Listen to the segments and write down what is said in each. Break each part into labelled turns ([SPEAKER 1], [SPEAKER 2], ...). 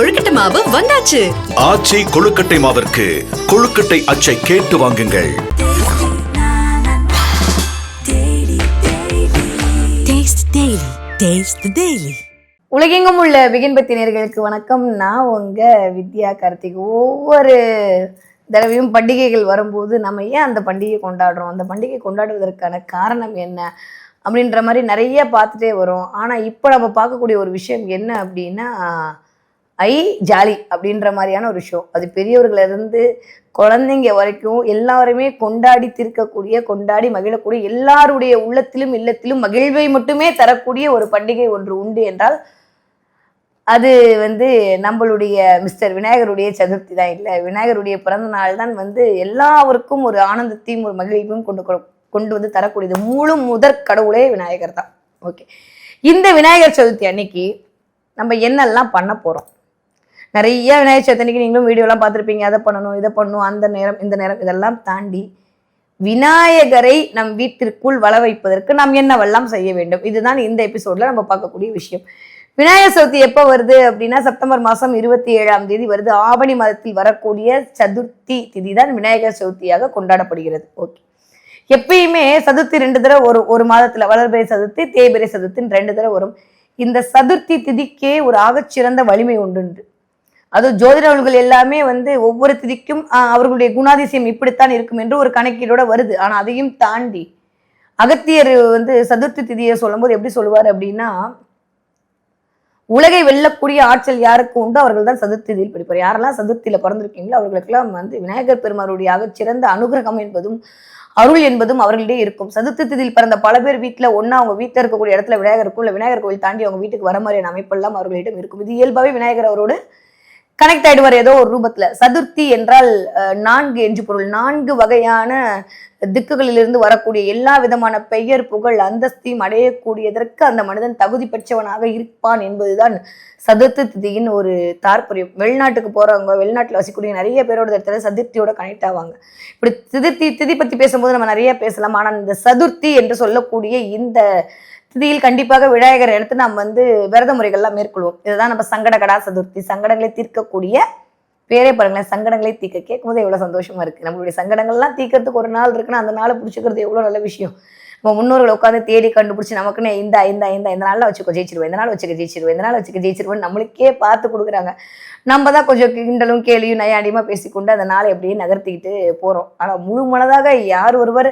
[SPEAKER 1] கொழுக்கட்டை மாவு வந்தாச்சு ஆச்சி கொழுக்கட்டை மாவிற்கு கொழுக்கட்டை அச்சை கேட்டு வாங்குங்கள்
[SPEAKER 2] உலகெங்கும் உள்ள விகின்பத்தினர்களுக்கு நேர்களுக்கு வணக்கம் நான் உங்க வித்யா கார்த்திக் ஒவ்வொரு தடவையும் பண்டிகைகள் வரும்போது நம்ம ஏன் அந்த பண்டிகை கொண்டாடுறோம் அந்த பண்டிகை கொண்டாடுவதற்கான காரணம் என்ன அப்படின்ற மாதிரி நிறைய பார்த்துட்டே வரும் ஆனால் இப்போ நம்ம பார்க்கக்கூடிய ஒரு விஷயம் என்ன அப்படின்னா ஐ ஜாலி அப்படின்ற மாதிரியான ஒரு ஷோ அது பெரியவர்களிருந்து குழந்தைங்க வரைக்கும் எல்லாருமே கொண்டாடி தீர்க்கக்கூடிய கொண்டாடி மகிழக்கூடிய எல்லாருடைய உள்ளத்திலும் இல்லத்திலும் மகிழ்வை மட்டுமே தரக்கூடிய ஒரு பண்டிகை ஒன்று உண்டு என்றால் அது வந்து நம்மளுடைய மிஸ்டர் விநாயகருடைய சதுர்த்தி தான் இல்லை விநாயகருடைய பிறந்த நாள் தான் வந்து எல்லாருக்கும் ஒரு ஆனந்தத்தையும் ஒரு மகிழ்வையும் கொண்டு கொண்டு வந்து தரக்கூடியது முழு முதற் கடவுளே விநாயகர் தான் ஓகே இந்த விநாயகர் சதுர்த்தி அன்னைக்கு நம்ம என்னெல்லாம் பண்ண போகிறோம் நிறைய விநாயகர் சதுர்த்திக்கு நீங்களும் வீடியோலாம் பார்த்துருப்பீங்க அதை பண்ணணும் இதை பண்ணணும் அந்த நேரம் இந்த நேரம் இதெல்லாம் தாண்டி விநாயகரை நம் வீட்டிற்குள் வள வைப்பதற்கு நாம் என்னவெல்லாம் செய்ய வேண்டும் இதுதான் இந்த எபிசோட்ல நம்ம பார்க்கக்கூடிய விஷயம் விநாயகர் சதுர்த்தி எப்போ வருது அப்படின்னா செப்டம்பர் மாதம் இருபத்தி ஏழாம் தேதி வருது ஆவணி மாதத்தில் வரக்கூடிய சதுர்த்தி திதி தான் விநாயகர் சதுர்த்தியாக கொண்டாடப்படுகிறது ஓகே எப்பயுமே சதுர்த்தி ரெண்டு தடவை ஒரு ஒரு மாதத்துல வளர்பிறை சதுர்த்தி தேய்பிரை சதுர்த்தின்னு ரெண்டு தடவை வரும் இந்த சதுர்த்தி திதிக்கே ஒரு ஆகச்சிறந்த வலிமை உண்டு அதுவும் ஜோதிடர்கள் எல்லாமே வந்து ஒவ்வொரு திதிக்கும் அவர்களுடைய குணாதிசயம் இப்படித்தான் இருக்கும் என்று ஒரு கணக்கீடோட வருது ஆனால் அதையும் தாண்டி அகத்தியர் வந்து சதுர்த்தி திதியை சொல்லும்போது எப்படி சொல்லுவார் அப்படின்னா உலகை வெல்லக்கூடிய ஆற்றல் யாருக்கு உண்டு அவர்கள் தான் சதுர்த்திதியில் படிப்பார் யாரெல்லாம் சதுர்த்தியில் பிறந்திருக்கீங்களோ அவர்களுக்கெல்லாம் வந்து விநாயகர் பெருமாருடைய சிறந்த அனுகிரகம் என்பதும் அருள் என்பதும் அவர்களிடையே இருக்கும் சதுர்த்தி திதியில் பிறந்த பல பேர் வீட்டில் ஒன்னா அவங்க வீட்டில் இருக்கக்கூடிய இடத்துல விநாயகர் இருக்கும் இல்லை விநாயகர் கோவில் தாண்டி அவங்க வீட்டுக்கு வர மாதிரியான அமைப்பெல்லாம் அவர்களிடம் இருக்கும் இது இயல்பாகவே விநாயகர் அவரோடு கனெக்ட் ஆயிடுவார் ஏதோ ஒரு ரூபத்துல சதுர்த்தி என்றால் நான்கு என்று பொருள் நான்கு வகையான திக்குகளிலிருந்து வரக்கூடிய எல்லா விதமான பெயர் புகழ் அந்தஸ்தையும் அடையக்கூடியதற்கு அந்த மனிதன் தகுதி பெற்றவனாக இருப்பான் என்பதுதான் சதுர்த்தி திதியின் ஒரு தாற்பயம் வெளிநாட்டுக்கு போறவங்க வெளிநாட்டில் வசிக்கூடிய நிறைய பேரோட இடத்துல சதுர்த்தியோட கனெக்ட் ஆவாங்க இப்படி திதிர்த்தி திதி பற்றி பேசும்போது நம்ம நிறைய பேசலாம் ஆனால் இந்த சதுர்த்தி என்று சொல்லக்கூடிய இந்த திதியில் கண்டிப்பாக விநாயகர் எடுத்து நாம் வந்து விரத முறைகள்லாம் மேற்கொள்வோம் இதுதான் நம்ம சங்கடகடா சதுர்த்தி சங்கடங்களை தீர்க்கக்கூடிய பேரே பாருங்களேன் சங்கடங்களே தீக்க கேட்கும் போது எவ்வளோ சந்தோஷமாக இருக்கு நம்மளுடைய சங்கடங்கள்லாம் தீக்கிறதுக்கு ஒரு நாள் இருக்குன்னா அந்த நாளை பிடிச்சிக்கிறது எவ்வளோ நல்ல விஷயம் நம்ம முன்னோர்களை உட்காந்து தேடி கண்டுபிடிச்சி நமக்குன்னு இந்த இந்த இந்த இந்த நாளில் வச்சுக்கோ ஜெயிச்சிருவோம் இந்த நாள் வச்சுக்க ஜெயிச்சிருவோம் இந்த நாள் வச்சுக்க ஜெயிச்சிருவோம் நம்மளுக்கே பார்த்து கொடுக்குறாங்க நம்ம தான் கொஞ்சம் கிண்டலும் கேலியும் நயாடியமாக பேசிக்கொண்டு அந்த நாளை அப்படியே நகர்த்திக்கிட்டு போகிறோம் ஆனால் முழு மனதாக யார் ஒருவர்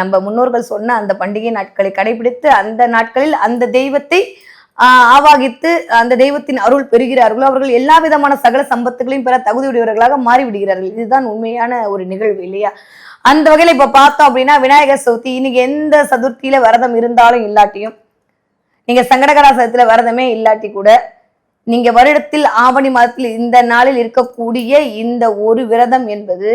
[SPEAKER 2] நம்ம முன்னோர்கள் சொன்ன அந்த பண்டிகை நாட்களை கடைபிடித்து அந்த நாட்களில் அந்த தெய்வத்தை ஆவாகித்து அந்த தெய்வத்தின் அருள் பெறுகிறார்களோ அவர்கள் எல்லா விதமான சகல சம்பத்துகளையும் பெற தகுதியுடையவர்களாக மாறிவிடுகிறார்கள் இதுதான் உண்மையான ஒரு நிகழ்வு இல்லையா அந்த வகையில இப்ப பார்த்தோம் அப்படின்னா விநாயகர் சதுர்த்தி இன்னைக்கு எந்த சதுர்த்தியில விரதம் இருந்தாலும் இல்லாட்டியும் நீங்க சங்கடகராசத்துல விரதமே இல்லாட்டி கூட நீங்க வருடத்தில் ஆவணி மாதத்தில் இந்த நாளில் இருக்கக்கூடிய இந்த ஒரு விரதம் என்பது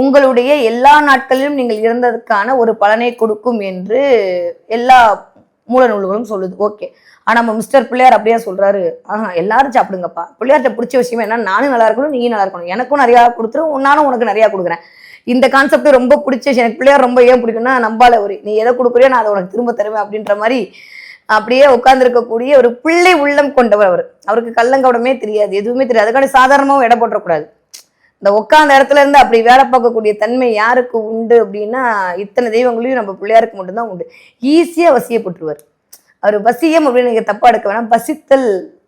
[SPEAKER 2] உங்களுடைய எல்லா நாட்களிலும் நீங்கள் இருந்ததுக்கான ஒரு பலனை கொடுக்கும் என்று எல்லா மூல நூல்களும் சொல்லுது ஓகே ஆனால் நம்ம மிஸ்டர் பிள்ளையார் அப்படியே சொல்கிறாரு ஆஹா எல்லாரும் சாப்பிடுங்கப்பா பிள்ளையார்கிட்ட பிடிச்ச விஷயம் என்ன நானும் நல்லா இருக்கணும் நீயும் நல்லா இருக்கணும் எனக்கும் நிறையா கொடுத்துரு உன்னாலும் உனக்கு நிறையா கொடுக்குறேன் இந்த கான்செப்ட் ரொம்ப பிடிச்ச விஷயம் எனக்கு பிள்ளையார் ரொம்ப ஏன் பிடிக்கும்னா நம்பால ஒரு நீ எதை கொடுக்குறியோ நான் அதை உனக்கு திரும்ப தருவேன் அப்படின்ற மாதிரி அப்படியே உட்கார்ந்துருக்கக்கூடிய ஒரு பிள்ளை உள்ளம் கொண்டவர் அவர் அவருக்கு கள்ளங்கவடமே தெரியாது எதுவுமே தெரியாது அதுக்கான சாதாரணமாகவும் இடம் போட்டுறக்கூடாது இந்த உட்காந்த இடத்துல இருந்து அப்படி வேலை பார்க்கக்கூடிய தன்மை யாருக்கு உண்டு அப்படின்னா இத்தனை தெய்வங்களையும் நம்ம பிள்ளையாருக்கு மட்டும்தான் உண்டு ஈஸியாக வசியப்பட்டுருவார் அவர் வசியம் அப்படின்னு நீங்கள் தப்பாக எடுக்க வேணாம் வசித்தல்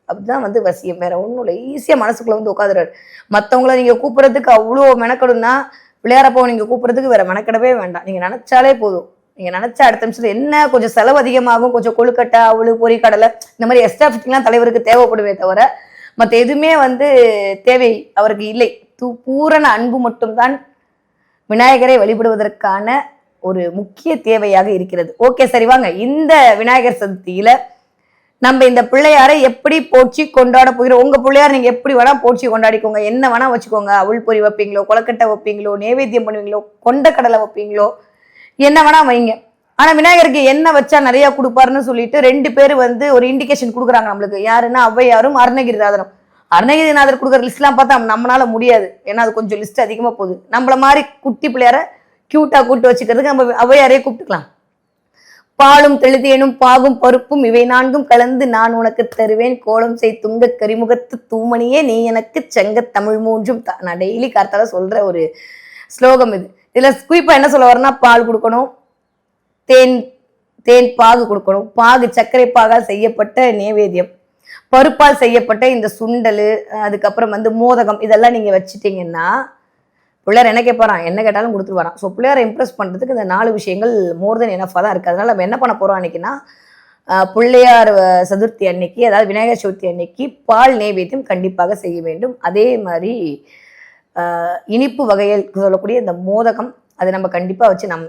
[SPEAKER 2] அப்படிதான் வந்து வசியம் வேற ஒன்றும் இல்லை ஈஸியாக மனசுக்குள்ளே வந்து உட்காந்துறாரு மற்றவங்கள நீங்கள் கூப்பிட்றதுக்கு அவ்வளோ மெனக்கடும்னா விளையாடப்போ நீங்கள் கூப்பிட்றதுக்கு வேற மெனக்கடவே வேண்டாம் நீங்கள் நினச்சாலே போதும் நீங்கள் நினைச்ச அடுத்த நிமிஷத்தில் என்ன கொஞ்சம் செலவு அதிகமாகும் கொஞ்சம் கொழுக்கட்டை அவளு கடலை இந்த மாதிரி எக்ஸ்ட்ரா தலைவருக்கு தேவைப்படுவே தவிர மற்ற எதுவுமே வந்து தேவை அவருக்கு இல்லை பூரண அன்பு மட்டும்தான் விநாயகரை வழிபடுவதற்கான ஒரு முக்கிய தேவையாக இருக்கிறது ஓகே சரி வாங்க இந்த விநாயகர் சதுர்த்தியில நம்ம இந்த பிள்ளையாரை எப்படி போற்றி கொண்டாட போகிறோம் உங்க பிள்ளையார் நீங்க எப்படி வேணா போற்றி கொண்டாடிக்கோங்க என்ன வேணா வச்சுக்கோங்க அவள் பொறி வைப்பீங்களோ கொலக்கட்டை வைப்பீங்களோ நேவேத்தியம் பண்ணுவீங்களோ கொண்ட கடலை வைப்பீங்களோ என்ன வேணா வைங்க ஆனா விநாயகருக்கு என்ன வச்சா நிறைய கொடுப்பாருன்னு சொல்லிட்டு ரெண்டு பேர் வந்து ஒரு இண்டிகேஷன் கொடுக்குறாங்க நம்மளுக்கு யாருன்னா ஔவையாரும் அருணகிரிதாதனும் அருணகிரிநாதர் கொடுக்குற லிஸ்ட்லாம் பார்த்தா நம்மளால முடியாது ஏன்னா அது கொஞ்சம் லிஸ்ட் அதிகமாக போகுது நம்மளை மாதிரி குட்டி பிள்ளையார க்யூட்டாக கூப்பிட்டு வச்சுக்கிறதுக்கு நம்ம அவையாரையே கூப்பிட்டுக்கலாம் பாலும் தெளிதேனும் பாகும் பருப்பும் இவை நான்கும் கலந்து நான் உனக்கு தருவேன் கோலம் செய் துங்க கரிமுகத்து தூமணியே நீ எனக்கு செங்க தமிழ் மூன்றும் நான் டெய்லி கார்த்தால சொல்ற ஒரு ஸ்லோகம் இது இதில் குயிப்பா என்ன சொல்ல வரேன்னா பால் கொடுக்கணும் தேன் தேன் பாகு கொடுக்கணும் பாகு சர்க்கரை பாகால் செய்யப்பட்ட நைவேத்தியம் பருப்பால் செய்யப்பட்ட இந்த சுண்டல் அதுக்கப்புறம் வந்து மோதகம் இதெல்லாம் நீங்கள் வச்சுட்டிங்கன்னா பிள்ளையார் என்ன கேட்பாரான் என்ன கேட்டாலும் கொடுத்துட்டு வரான் ஸோ பிள்ளையாரை இம்ப்ரெஸ் பண்ணுறதுக்கு இந்த நாலு விஷயங்கள் மோர் தென் எனஃபாக தான் இருக்குது அதனால் நம்ம என்ன பண்ண போகிறோம் அன்னைக்குன்னா பிள்ளையார் சதுர்த்தி அன்னைக்கு அதாவது விநாயகர் சதுர்த்தி அன்னைக்கு பால் நெய்வேத்தியம் கண்டிப்பாக செய்ய வேண்டும் அதே மாதிரி இனிப்பு வகையில் சொல்லக்கூடிய இந்த மோதகம் அதை நம்ம கண்டிப்பாக வச்சு நம்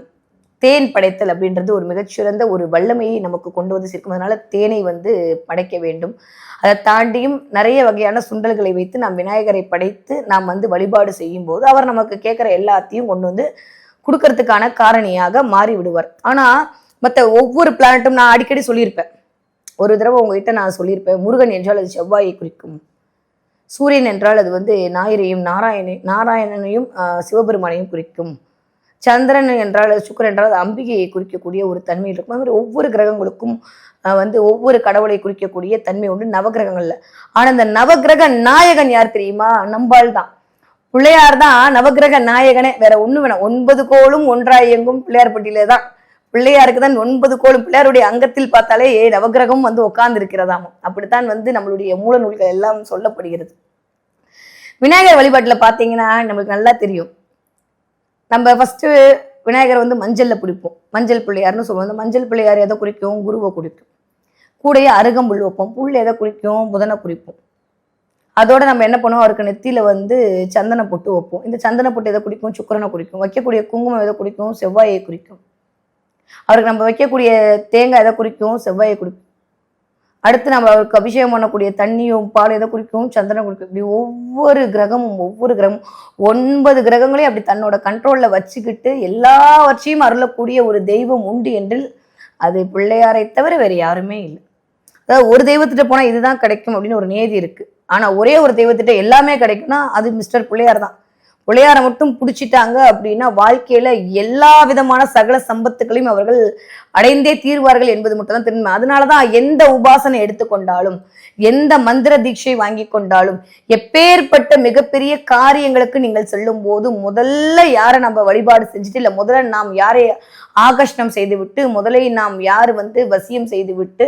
[SPEAKER 2] தேன் படைத்தல் அப்படின்றது ஒரு மிகச்சிறந்த ஒரு வல்லமையை நமக்கு கொண்டு வந்து சேர்க்கும் அதனால தேனை வந்து படைக்க வேண்டும் அதை தாண்டியும் நிறைய வகையான சுண்டல்களை வைத்து நாம் விநாயகரை படைத்து நாம் வந்து வழிபாடு செய்யும் போது அவர் நமக்கு கேட்குற எல்லாத்தையும் கொண்டு வந்து கொடுக்கறதுக்கான காரணியாக மாறி விடுவார் ஆனால் மற்ற ஒவ்வொரு பிளானட்டும் நான் அடிக்கடி சொல்லியிருப்பேன் ஒரு தடவை உங்ககிட்ட நான் சொல்லியிருப்பேன் முருகன் என்றால் அது செவ்வாயை குறிக்கும் சூரியன் என்றால் அது வந்து ஞாயிறையும் நாராயணை நாராயணனையும் சிவபெருமானையும் குறிக்கும் சந்திரன் என்றால் சுக்கரன் என்றால் அம்பிகையை குறிக்கக்கூடிய ஒரு தன்மை இருக்கும் அது மாதிரி ஒவ்வொரு கிரகங்களுக்கும் வந்து ஒவ்வொரு கடவுளை குறிக்கக்கூடிய தன்மை உண்டு நவகிரகங்களில் ஆனால் இந்த நவகிரக நாயகன் யார் தெரியுமா நம்பாள் தான் பிள்ளையார் தான் நவகிரக நாயகனே வேற ஒன்றும் வேணாம் ஒன்பது கோளும் ஒன்றாய் எங்கும் பிள்ளையார் பட்டியலே தான் பிள்ளையாருக்கு தான் ஒன்பது கோளும் பிள்ளையாருடைய அங்கத்தில் பார்த்தாலே நவகிரகம் வந்து உட்கார்ந்து இருக்கிறதாமோ அப்படித்தான் வந்து நம்மளுடைய மூல நூல்கள் எல்லாம் சொல்லப்படுகிறது விநாயகர் வழிபாட்டில் பார்த்தீங்கன்னா நம்மளுக்கு நல்லா தெரியும் நம்ம ஃபஸ்ட்டு விநாயகரை வந்து மஞ்சளில் பிடிப்போம் மஞ்சள் பிள்ளையார்னு சொல்லுவோம் அந்த மஞ்சள் பிள்ளையார் எதை குறிக்கும் குருவை குறிக்கும் கூடையே அருகம்புல் வைப்போம் புல் எதை குறிக்கும் புதனை குறிப்போம் அதோட நம்ம என்ன பண்ணுவோம் அவருக்கு நெத்தியில் வந்து சந்தன பொட்டு வைப்போம் இந்த சந்தன பொட்டு எதை குடிக்கும் சுக்கரனை குறிக்கும் வைக்கக்கூடிய குங்குமம் எதை குறிக்கும் செவ்வாயை குறிக்கும் அவருக்கு நம்ம வைக்கக்கூடிய தேங்காய் எதை குறிக்கும் செவ்வாயை குறிக்கும் அடுத்து நம்ம அவருக்கு அபிஷேகம் பண்ணக்கூடிய தண்ணியும் பால் எதை குறிக்கும் சந்திரன் குறிக்கும் இப்படி ஒவ்வொரு கிரகமும் ஒவ்வொரு கிரகமும் ஒன்பது கிரகங்களையும் அப்படி தன்னோட கண்ட்ரோலில் வச்சுக்கிட்டு எல்லாவற்றையும் அருளக்கூடிய ஒரு தெய்வம் உண்டு என்று அது பிள்ளையாரை தவிர வேறு யாருமே இல்லை அதாவது ஒரு தெய்வத்திட்ட போனால் இதுதான் கிடைக்கும் அப்படின்னு ஒரு நேதி இருக்குது ஆனால் ஒரே ஒரு தெய்வத்திட்ட எல்லாமே கிடைக்கும்னா அது மிஸ்டர் பிள்ளையார் தான் பிள்ளையாரை மட்டும் பிடிச்சிட்டாங்க அப்படின்னா வாழ்க்கையில எல்லா விதமான சகல சம்பத்துக்களையும் அவர்கள் அடைந்தே தீர்வார்கள் என்பது மட்டும் தான் திரும்ப அதனாலதான் எந்த உபாசனை எடுத்துக்கொண்டாலும் எந்த மந்திர தீட்சை வாங்கி கொண்டாலும் எப்பேற்பட்ட மிகப்பெரிய காரியங்களுக்கு நீங்கள் செல்லும் போது முதல்ல யாரை நம்ம வழிபாடு செஞ்சுட்டு இல்லை முதல்ல நாம் யாரை ஆகர்ஷணம் செய்துவிட்டு முதலை நாம் யார் வந்து வசியம் செய்துவிட்டு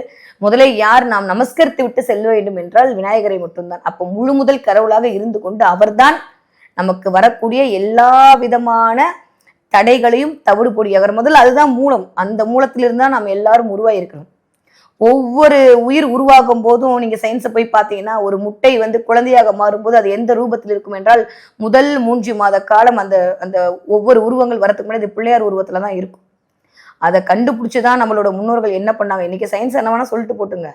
[SPEAKER 2] முதலை யார் நாம் நமஸ்கரித்து விட்டு செல்ல வேண்டும் என்றால் விநாயகரை மட்டும்தான் அப்போ முழு முதல் கடவுளாக இருந்து கொண்டு அவர்தான் நமக்கு வரக்கூடிய எல்லா விதமான தடைகளையும் தவிடு பொடியாகிற முதல்ல அதுதான் மூலம் அந்த மூலத்திலிருந்து தான் நம்ம எல்லாரும் உருவாயிருக்கணும் ஒவ்வொரு உயிர் உருவாகும் போதும் நீங்க சயின்ஸை போய் பார்த்தீங்கன்னா ஒரு முட்டை வந்து குழந்தையாக மாறும்போது அது எந்த ரூபத்தில் இருக்கும் என்றால் முதல் மூன்று மாத காலம் அந்த அந்த ஒவ்வொரு உருவங்கள் வரத்துக்கு முன்னாடி இது பிள்ளையார் உருவத்துல தான் இருக்கும் அதை கண்டுபிடிச்சி தான் நம்மளோட முன்னோர்கள் என்ன பண்ணாங்க இன்னைக்கு சயின்ஸ் என்ன வேணா சொல்லிட்டு போட்டுங்க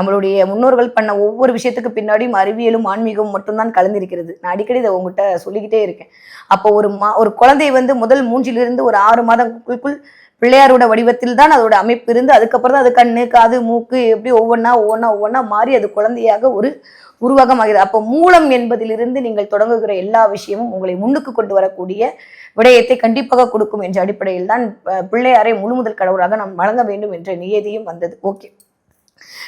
[SPEAKER 2] நம்மளுடைய முன்னோர்கள் பண்ண ஒவ்வொரு விஷயத்துக்கு பின்னாடியும் அறிவியலும் ஆன்மீகமும் மட்டும்தான் கலந்திருக்கிறது நான் அடிக்கடி இதை உங்ககிட்ட சொல்லிக்கிட்டே இருக்கேன் அப்போ ஒரு மா ஒரு குழந்தை வந்து முதல் மூஞ்சிலிருந்து ஒரு ஆறு மாதங்களுக்குள் பிள்ளையாரோட வடிவத்தில் தான் அதோட அமைப்பு இருந்து அதுக்கப்புறம் தான் அது கண்ணு காது மூக்கு எப்படி ஒவ்வொன்றா ஒவ்வொன்றா ஒவ்வொன்றா மாறி அது குழந்தையாக ஒரு உருவாகமாகிறது அப்போ மூலம் என்பதிலிருந்து நீங்கள் தொடங்குகிற எல்லா விஷயமும் உங்களை முன்னுக்கு கொண்டு வரக்கூடிய விடயத்தை கண்டிப்பாக கொடுக்கும் என்ற அடிப்படையில் தான் பிள்ளையாரை முழு முதல் கடவுளாக நாம் வழங்க வேண்டும் என்ற நியதியும் வந்தது ஓகே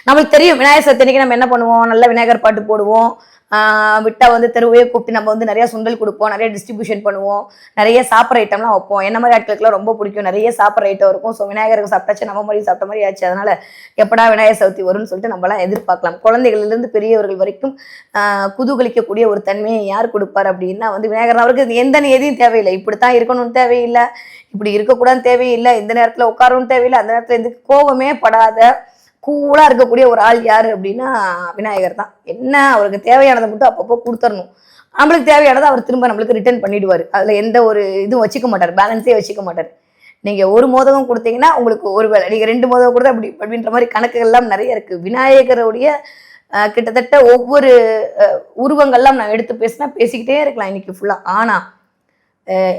[SPEAKER 2] நம்மளுக்கு தெரியும் விநாயகர் இன்னைக்கு நம்ம என்ன பண்ணுவோம் நல்ல விநாயகர் பாட்டு போடுவோம் விட்டா வந்து தெருவையே கூப்பிட்டு நம்ம வந்து நிறைய சுண்டல் கொடுப்போம் நிறைய டிஸ்ட்ரிபியூஷன் பண்ணுவோம் நிறைய சாப்பிட்ற ஐட்டம்லாம் வைப்போம் என்ன மாதிரி ஆட்களுக்குலாம் ரொம்ப பிடிக்கும் நிறைய சாப்பிட்ற ஐட்டம் இருக்கும் ஸோ விநாயகருக்கு சாப்பிட்டாச்சு நம்ம மாதிரி சாப்பிட்ட மாதிரி ஆச்சு அதனால எப்படா விநாயகர் சதுர்த்தி வரும்னு சொல்லிட்டு நம்மளாம் எதிர்பார்க்கலாம் குழந்தைகளிலிருந்து பெரியவர்கள் வரைக்கும் குதூகலிக்கக்கூடிய ஒரு தன்மையை யார் கொடுப்பார் அப்படின்னா வந்து விநாயகர் அவருக்கு எந்த எதையும் தேவையில்லை இப்படித்தான் இருக்கணும்னு தேவையில்லை இப்படி இருக்கக்கூடாது தேவையில்லை இந்த நேரத்தில் உட்காரவும் தேவையில்லை அந்த நேரத்தில் எதுக்கு கோபமே படாத கூலாக இருக்கக்கூடிய ஒரு ஆள் யார் அப்படின்னா விநாயகர் தான் என்ன அவருக்கு தேவையானதை மட்டும் அப்பப்போ கொடுத்துடணும் நம்மளுக்கு தேவையானதை அவர் திரும்ப நம்மளுக்கு ரிட்டர்ன் பண்ணிடுவார் அதில் எந்த ஒரு இதுவும் வச்சுக்க மாட்டார் பேலன்ஸே வச்சுக்க மாட்டார் நீங்கள் ஒரு மோதகம் கொடுத்தீங்கன்னா உங்களுக்கு ஒரு வேலை நீங்கள் ரெண்டு மோதகம் கொடுத்தா அப்படி அப்படின்ற மாதிரி கணக்குகள்லாம் நிறைய இருக்குது விநாயகருடைய கிட்டத்தட்ட ஒவ்வொரு உருவங்கள்லாம் நான் எடுத்து பேசினா பேசிக்கிட்டே இருக்கலாம் இன்னைக்கு ஃபுல்லாக ஆனால்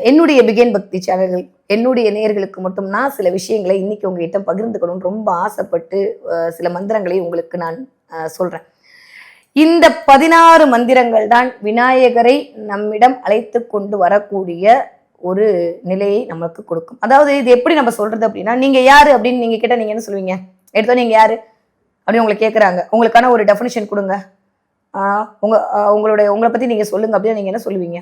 [SPEAKER 2] என்னுடைய பிகேன் பக்தி சேனல்கள் என்னுடைய நேர்களுக்கு மட்டும் நான் சில விஷயங்களை இன்றைக்கி உங்ககிட்ட பகிர்ந்துக்கணும்னு ரொம்ப ஆசைப்பட்டு சில மந்திரங்களை உங்களுக்கு நான் சொல்கிறேன் இந்த பதினாறு மந்திரங்கள் தான் விநாயகரை நம்மிடம் அழைத்து கொண்டு வரக்கூடிய ஒரு நிலையை நமக்கு கொடுக்கும் அதாவது இது எப்படி நம்ம சொல்றது அப்படின்னா நீங்க யாரு அப்படின்னு நீங்க கேட்டால் நீங்க என்ன சொல்லுவீங்க எடுத்தோம் நீங்க யாரு அப்படின்னு உங்களை கேட்குறாங்க உங்களுக்கான ஒரு டெஃபினிஷன் கொடுங்க உங்க உங்களுடைய உங்களை பத்தி நீங்க சொல்லுங்க அப்படின்னு நீங்க என்ன சொல்லுவீங்க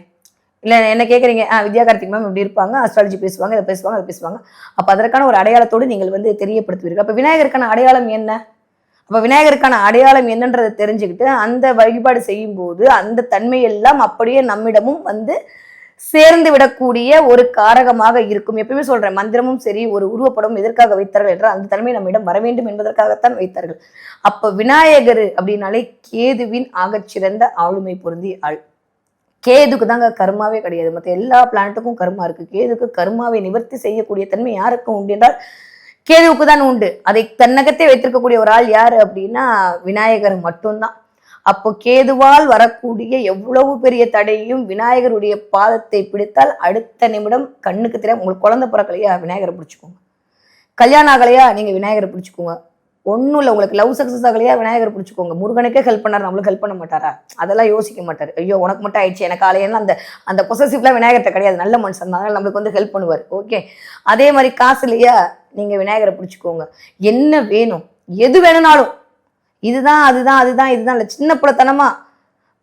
[SPEAKER 2] இல்லை என்ன கேட்குறீங்க ஆ வித்யா கார்த்திக் மேம் இப்படி இருப்பாங்க அஸ்ட்ராலஜி பேசுவாங்க இதை பேசுவாங்க அதை பேசுவாங்க அப்போ அதற்கான ஒரு அடையாளத்தோடு நீங்கள் வந்து தெரியப்படுத்துவீர்கள் அப்போ விநாயகருக்கான அடையாளம் என்ன அப்போ விநாயகருக்கான அடையாளம் என்னன்றதை தெரிஞ்சுக்கிட்டு அந்த வழிபாடு செய்யும்போது அந்த தன்மையெல்லாம் அப்படியே நம்மிடமும் வந்து சேர்ந்து விடக்கூடிய ஒரு காரகமாக இருக்கும் எப்பயுமே சொல்றேன் மந்திரமும் சரி ஒரு உருவப்படமும் எதற்காக வைத்தார்கள் என்றால் அந்த தன்மை நம்மிடம் வர வேண்டும் என்பதற்காகத்தான் வைத்தார்கள் அப்போ விநாயகர் அப்படின்னாலே கேதுவின் ஆகச்சிறந்த ஆளுமை பொருந்திய ஆள் கேதுக்கு தாங்க கர்மாவே கிடையாது மற்ற எல்லா பிளானட்டுக்கும் கர்மா இருக்குது கேதுக்கு கர்மாவை நிவர்த்தி செய்யக்கூடிய தன்மை யாருக்கும் உண்டு என்றால் கேதுவுக்கு தான் உண்டு அதை தன்னகத்தே வைத்திருக்கக்கூடிய ஒரு ஆள் யார் அப்படின்னா விநாயகர் மட்டும்தான் அப்போ கேதுவால் வரக்கூடிய எவ்வளவு பெரிய தடையும் விநாயகருடைய பாதத்தை பிடித்தால் அடுத்த நிமிடம் கண்ணுக்கு தெரியும் உங்களுக்கு குழந்தை பிறக்கலையா விநாயகரை பிடிச்சிக்கோங்க கல்யாணம் ஆகலையா நீங்கள் விநாயகரை பிடிச்சிக்கோங்க ஒன்றும் இல்லை உங்களுக்கு லவ் சக்ஸஸ் ஆகலையா விநாயகர் பிடிச்சிக்கோங்க முருகனுக்கே ஹெல்ப் பண்ணார் நம்மளுக்கு ஹெல்ப் பண்ண மாட்டாரா அதெல்லாம் யோசிக்க மாட்டார் ஐயோ உனக்கு மட்டும் ஆயிடுச்சு எனக்கு ஆலையன்னு அந்த அந்த பொசசிவ்லாம் விநாயகத்தை கிடையாது நல்ல மனுஷன் தான் நம்மளுக்கு வந்து ஹெல்ப் பண்ணுவார் ஓகே அதே மாதிரி காசு இல்லையா நீங்கள் விநாயகரை பிடிச்சிக்கோங்க என்ன வேணும் எது வேணும்னாலும் இதுதான் அதுதான் அதுதான் இதுதான் இல்லை சின்ன பிள்ளைத்தனமாக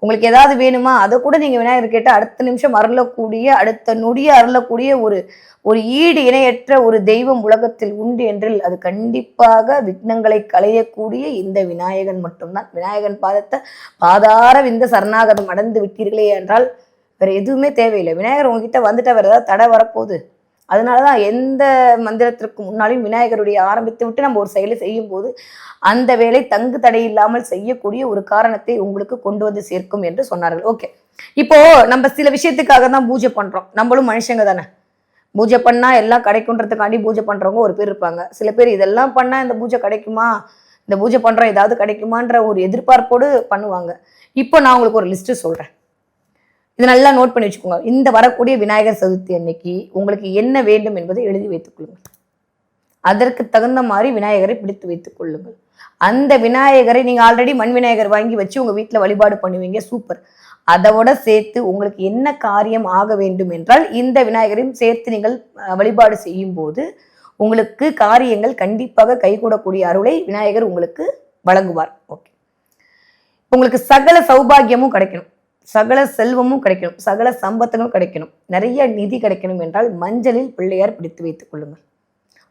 [SPEAKER 2] உங்களுக்கு ஏதாவது வேணுமா அதை கூட நீங்கள் விநாயகர் கேட்டால் அடுத்த நிமிஷம் அருளக்கூடிய அடுத்த நொடியை அருளக்கூடிய ஒரு ஒரு ஈடு இணையற்ற ஒரு தெய்வம் உலகத்தில் உண்டு என்றில் அது கண்டிப்பாக விக்னங்களை களையக்கூடிய இந்த விநாயகன் மட்டும்தான் விநாயகன் பாதத்தை பாதார இந்த சரணாகதம் அடைந்து விட்டீர்களே என்றால் வேறு எதுவுமே தேவையில்லை விநாயகர் உங்ககிட்ட வந்துட்டா வேறு ஏதாவது தடை வரப்போகுது அதனால தான் எந்த மந்திரத்திற்கு முன்னாலும் விநாயகருடைய ஆரம்பித்து விட்டு நம்ம ஒரு செயலை செய்யும் போது அந்த வேலை தங்கு தடை இல்லாமல் செய்யக்கூடிய ஒரு காரணத்தை உங்களுக்கு கொண்டு வந்து சேர்க்கும் என்று சொன்னார்கள் ஓகே இப்போ நம்ம சில விஷயத்துக்காக தான் பூஜை பண்றோம் நம்மளும் மனுஷங்க தானே பூஜை பண்ணா எல்லாம் கிடைக்குன்றதுக்காண்டி பூஜை பண்றவங்க ஒரு பேர் இருப்பாங்க சில பேர் இதெல்லாம் பண்ணா இந்த பூஜை கிடைக்குமா இந்த பூஜை பண்றோம் ஏதாவது கிடைக்குமான்ற ஒரு எதிர்பார்ப்போடு பண்ணுவாங்க இப்போ நான் உங்களுக்கு ஒரு லிஸ்ட்டு சொல்றேன் இது நல்லா நோட் பண்ணி வச்சுக்கோங்க இந்த வரக்கூடிய விநாயகர் சதுர்த்தி அன்னைக்கு உங்களுக்கு என்ன வேண்டும் என்பதை எழுதி வைத்துக் கொள்ளுங்கள் அதற்கு தகுந்த மாதிரி விநாயகரை பிடித்து வைத்துக் கொள்ளுங்கள் அந்த விநாயகரை நீங்கள் ஆல்ரெடி மண் விநாயகர் வாங்கி வச்சு உங்கள் வீட்டில் வழிபாடு பண்ணுவீங்க சூப்பர் அதோட சேர்த்து உங்களுக்கு என்ன காரியம் ஆக வேண்டும் என்றால் இந்த விநாயகரையும் சேர்த்து நீங்கள் வழிபாடு செய்யும் போது உங்களுக்கு காரியங்கள் கண்டிப்பாக கைகூடக்கூடிய அருளை விநாயகர் உங்களுக்கு வழங்குவார் ஓகே உங்களுக்கு சகல சௌபாகியமும் கிடைக்கணும் சகல செல்வமும் கிடைக்கணும் சகல சம்பத்தமும் கிடைக்கணும் நிறைய நிதி கிடைக்கணும் என்றால் மஞ்சளில் பிள்ளையார் பிடித்து வைத்துக் கொள்ளுங்கள்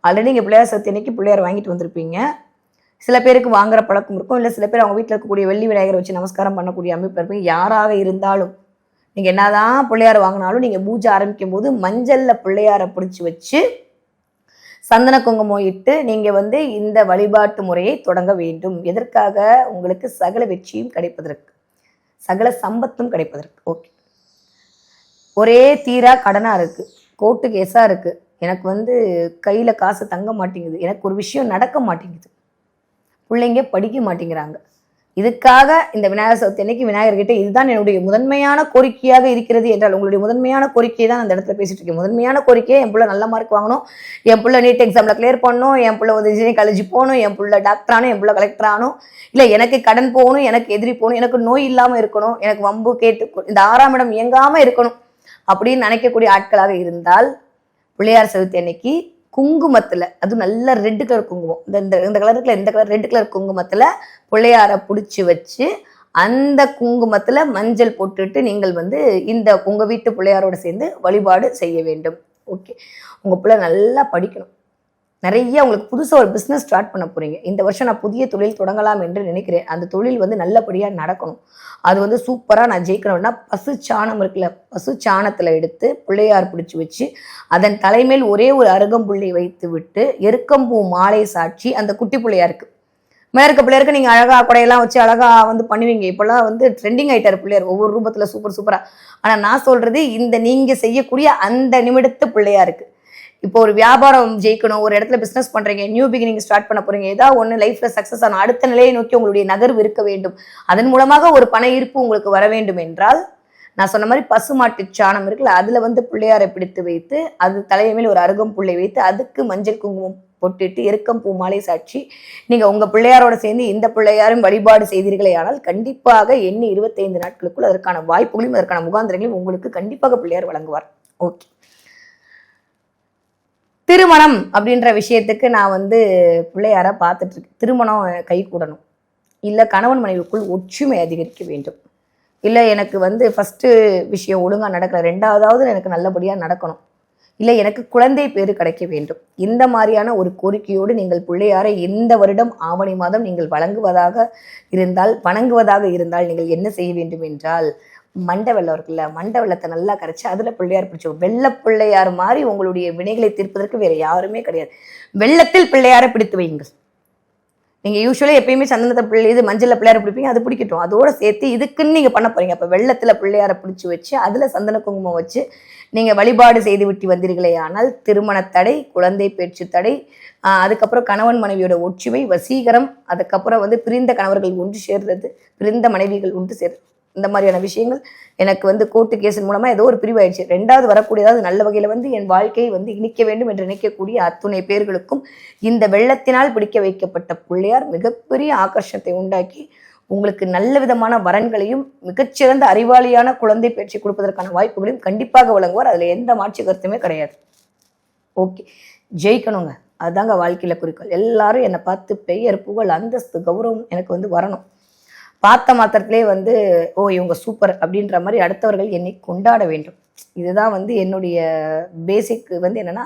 [SPEAKER 2] ஆல்ரெடி நீங்கள் பிள்ளையார் சக்தி அன்னைக்கு பிள்ளையார் வாங்கிட்டு வந்திருப்பீங்க சில பேருக்கு வாங்குற பழக்கம் இருக்கும் இல்லை சில பேர் அவங்க வீட்டில் இருக்கக்கூடிய வெள்ளி விநாயகரை வச்சு நமஸ்காரம் பண்ணக்கூடிய அமைப்பு இருப்பீங்க யாராக இருந்தாலும் நீங்கள் என்னதான் பிள்ளையார் வாங்கினாலும் நீங்கள் பூஜை ஆரம்பிக்கும் போது மஞ்சளில் பிள்ளையாரை பிடிச்சி வச்சு சந்தன குங்குமம் இட்டு நீங்கள் வந்து இந்த வழிபாட்டு முறையை தொடங்க வேண்டும் எதற்காக உங்களுக்கு சகல வெற்றியும் கிடைப்பதற்கு சகல சம்பத்தும் கிடைப்பதற்கு ஓகே ஒரே தீரா கடனாக இருக்குது கோர்ட்டு கேஸாக இருக்குது எனக்கு வந்து கையில் காசு தங்க மாட்டேங்குது எனக்கு ஒரு விஷயம் நடக்க மாட்டேங்குது பிள்ளைங்க படிக்க மாட்டேங்கிறாங்க இதுக்காக இந்த விநாயகர் சதுர்த்தி அன்னைக்கு விநாயகர்கிட்ட இதுதான் என்னுடைய முதன்மையான கோரிக்கையாக இருக்கிறது என்றால் உங்களுடைய முதன்மையான கோரிக்கை தான் அந்த இடத்துல பேசிட்டு இருக்கேன் முதன்மையான கோரிக்கையை என் பிள்ளை நல்ல மார்க் வாங்கணும் என் பிள்ளை நீட் எக்ஸாமில் கிளியர் பண்ணணும் என் பிள்ளை வந்து இன்ஜினியரிங் காலேஜ் போகணும் என் பிள்ளை டாக்டர் ஆனும் என் பிள்ளை கலெக்டர் ஆனும் இல்லை எனக்கு கடன் போகணும் எனக்கு எதிரி போகணும் எனக்கு நோய் இல்லாமல் இருக்கணும் எனக்கு வம்பு கேட்டு இந்த ஆறாம் இடம் இயங்காமல் இருக்கணும் அப்படின்னு நினைக்கக்கூடிய ஆட்களாக இருந்தால் பிள்ளையார் சதுர்த்தி அன்னைக்கு குங்குமத்தில் அது நல்ல ரெட்டு கலர் குங்குமம் இந்த இந்த இந்த கலருக்குள்ள இந்த கலர் ரெட் கலர் குங்குமத்தில் பிள்ளையாரை பிடிச்சி வச்சு அந்த குங்குமத்தில் மஞ்சள் போட்டுட்டு நீங்கள் வந்து இந்த உங்கள் வீட்டு பிள்ளையாரோட சேர்ந்து வழிபாடு செய்ய வேண்டும் ஓகே உங்கள் பிள்ளை நல்லா படிக்கணும் நிறைய உங்களுக்கு புதுசாக ஒரு பிஸ்னஸ் ஸ்டார்ட் பண்ண போகிறீங்க இந்த வருஷம் நான் புதிய தொழில் தொடங்கலாம் என்று நினைக்கிறேன் அந்த தொழில் வந்து நல்லபடியாக நடக்கணும் அது வந்து சூப்பராக நான் ஜெயிக்கணும்னா பசு சாணம் இருக்குல்ல பசு சாணத்தில் எடுத்து பிள்ளையார் பிடிச்சி வச்சு அதன் தலைமேல் ஒரே ஒரு அருகம்புள்ளை வைத்து விட்டு எருக்கம்பூ மாலை சாட்சி அந்த குட்டி பிள்ளையாருக்கு மேற்க பிள்ளையருக்கு நீங்கள் அழகாக குடையெல்லாம் வச்சு அழகாக வந்து பண்ணுவீங்க இப்போல்லாம் வந்து ட்ரெண்டிங் ஆகிட்டார் பிள்ளையார் ஒவ்வொரு ரூபத்தில் சூப்பர் சூப்பராக ஆனால் நான் சொல்கிறது இந்த நீங்கள் செய்யக்கூடிய அந்த நிமிடத்து பிள்ளையாருக்கு இப்போ ஒரு வியாபாரம் ஜெயிக்கணும் ஒரு இடத்துல பிஸ்னஸ் பண்ணுறீங்க நியூ பிகினிங் ஸ்டார்ட் பண்ண போறீங்க ஏதாவது ஒன்று லைஃப்ல சக்ஸஸ் ஆன அடுத்த நிலையை நோக்கி உங்களுடைய நகர்வு இருக்க வேண்டும் அதன் மூலமாக ஒரு பண ஈர்ப்பு உங்களுக்கு வர வேண்டும் என்றால் நான் சொன்ன மாதிரி பசுமாட்டு சாணம் இருக்குல்ல அதில் வந்து பிள்ளையாரை பிடித்து வைத்து அது தலைமையில் ஒரு அருகம் புள்ளை வைத்து அதுக்கு மஞ்சள் குங்குமம் பொட்டிட்டு இறுக்கம் பூ மாலை சாட்சி நீங்கள் உங்கள் பிள்ளையாரோட சேர்ந்து இந்த பிள்ளையாரும் வழிபாடு செய்தீர்களே ஆனால் கண்டிப்பாக எண்ணி இருபத்தைந்து நாட்களுக்குள் அதற்கான வாய்ப்புகளையும் அதற்கான முகாந்திரங்களையும் உங்களுக்கு கண்டிப்பாக பிள்ளையார் வழங்குவார் ஓகே திருமணம் அப்படின்ற விஷயத்துக்கு நான் வந்து பிள்ளையார பார்த்துட்ருக்கேன் திருமணம் கை கூடணும் இல்லை கணவன் மனைவிக்குள் ஒற்றுமை அதிகரிக்க வேண்டும் இல்லை எனக்கு வந்து ஃபஸ்ட்டு விஷயம் ஒழுங்காக நடக்கலை ரெண்டாவதாவது எனக்கு நல்லபடியாக நடக்கணும் இல்லை எனக்கு குழந்தை பேர் கிடைக்க வேண்டும் இந்த மாதிரியான ஒரு கோரிக்கையோடு நீங்கள் பிள்ளையாரை எந்த வருடம் ஆவணி மாதம் நீங்கள் வழங்குவதாக இருந்தால் வணங்குவதாக இருந்தால் நீங்கள் என்ன செய்ய வேண்டும் என்றால் மண்டை வெள்ளம் இருக்குல்ல மண்டை வெள்ளத்தை நல்லா கரைச்சி அதில் பிள்ளையார் பிடிச்சோம் வெள்ள பிள்ளையார் மாதிரி உங்களுடைய வினைகளை தீர்ப்பதற்கு வேறு யாருமே கிடையாது வெள்ளத்தில் பிள்ளையாரை பிடித்து வைங்க நீங்கள் யூஸ்வலாக எப்பயுமே சந்தனத்தை பிள்ளை இது மஞ்சளில் பிள்ளையார பிடிப்பீங்க அது பிடிக்கட்டும் அதோட சேர்த்து இதுக்குன்னு நீங்கள் பண்ண போகிறீங்க அப்போ வெள்ளத்தில் பிள்ளையார பிடிச்சி வச்சு அதில் சந்தன குங்குமம் வச்சு நீங்கள் வழிபாடு செய்து விட்டு வந்தீர்களே ஆனால் திருமண தடை குழந்தை பேச்சு தடை அதுக்கப்புறம் கணவன் மனைவியோட ஒற்றுமை வசீகரம் அதுக்கப்புறம் வந்து பிரிந்த கணவர்கள் ஒன்று சேர்றது பிரிந்த மனைவிகள் ஒன்று சேர்றது இந்த மாதிரியான விஷயங்கள் எனக்கு வந்து கோர்ட்டு கேஸின் மூலமாக ஏதோ ஒரு பிரிவாயிடுச்சு ரெண்டாவது வரக்கூடியதாவது நல்ல வகையில் வந்து என் வாழ்க்கையை வந்து இணைக்க வேண்டும் என்று நினைக்கக்கூடிய அத்துணை பேர்களுக்கும் இந்த வெள்ளத்தினால் பிடிக்க வைக்கப்பட்ட பிள்ளையார் மிகப்பெரிய ஆகர்ஷத்தை உண்டாக்கி உங்களுக்கு நல்ல விதமான வரன்களையும் மிகச்சிறந்த அறிவாளியான குழந்தை பயிற்சி கொடுப்பதற்கான வாய்ப்புகளையும் கண்டிப்பாக வழங்குவார் அதில் எந்த மாற்று கருத்துமே கிடையாது ஓகே ஜெயிக்கணுங்க அதுதாங்க வாழ்க்கையில் குறிக்கோள் எல்லாரும் என்னை பார்த்து பெயர் புகழ் அந்தஸ்து கௌரவம் எனக்கு வந்து வரணும் பார்த்த மாத்திரத்திலே வந்து ஓ இவங்க சூப்பர் அப்படின்ற மாதிரி அடுத்தவர்கள் என்னை கொண்டாட வேண்டும் இதுதான் வந்து என்னுடைய பேசிக் வந்து என்னென்னா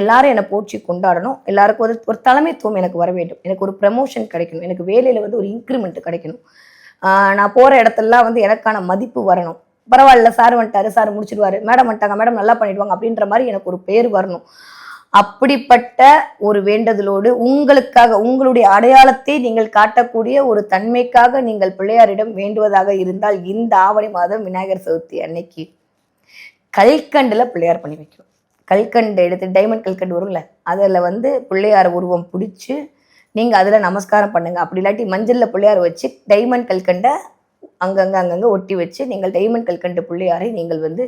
[SPEAKER 2] எல்லாரும் என்னை போற்றி கொண்டாடணும் எல்லாருக்கும் ஒரு ஒரு தலைமைத்துவம் எனக்கு வர வேண்டும் எனக்கு ஒரு ப்ரமோஷன் கிடைக்கணும் எனக்கு வேலையில் வந்து ஒரு இன்க்ரிமெண்ட் கிடைக்கணும் நான் போகிற இடத்துலலாம் வந்து எனக்கான மதிப்பு வரணும் பரவாயில்ல சார் வந்துட்டாரு சார் முடிச்சிடுவார் மேடம் வந்துட்டாங்க மேடம் நல்லா பண்ணிடுவாங்க அப்படின்ற மாதிரி எனக்கு ஒரு பேர் வரணும் அப்படிப்பட்ட ஒரு வேண்டுதலோடு உங்களுக்காக உங்களுடைய அடையாளத்தை நீங்கள் காட்டக்கூடிய ஒரு தன்மைக்காக நீங்கள் பிள்ளையாரிடம் வேண்டுவதாக இருந்தால் இந்த ஆவணி மாதம் விநாயகர் சதுர்த்தி அன்னைக்கு கல்கண்டில் பிள்ளையார் பண்ணி வைக்கணும் கல்கண்டு எடுத்து டைமண்ட் கல்கண்டு வரும்ல அதில் வந்து பிள்ளையார் உருவம் பிடிச்சி நீங்கள் அதில் நமஸ்காரம் பண்ணுங்கள் அப்படி இல்லாட்டி மஞ்சளில் பிள்ளையார் வச்சு டைமண்ட் கல்கண்டை அங்கங்கே அங்கங்கே ஒட்டி வச்சு நீங்கள் டைமண்ட் கல்கண்டு பிள்ளையாரை நீங்கள் வந்து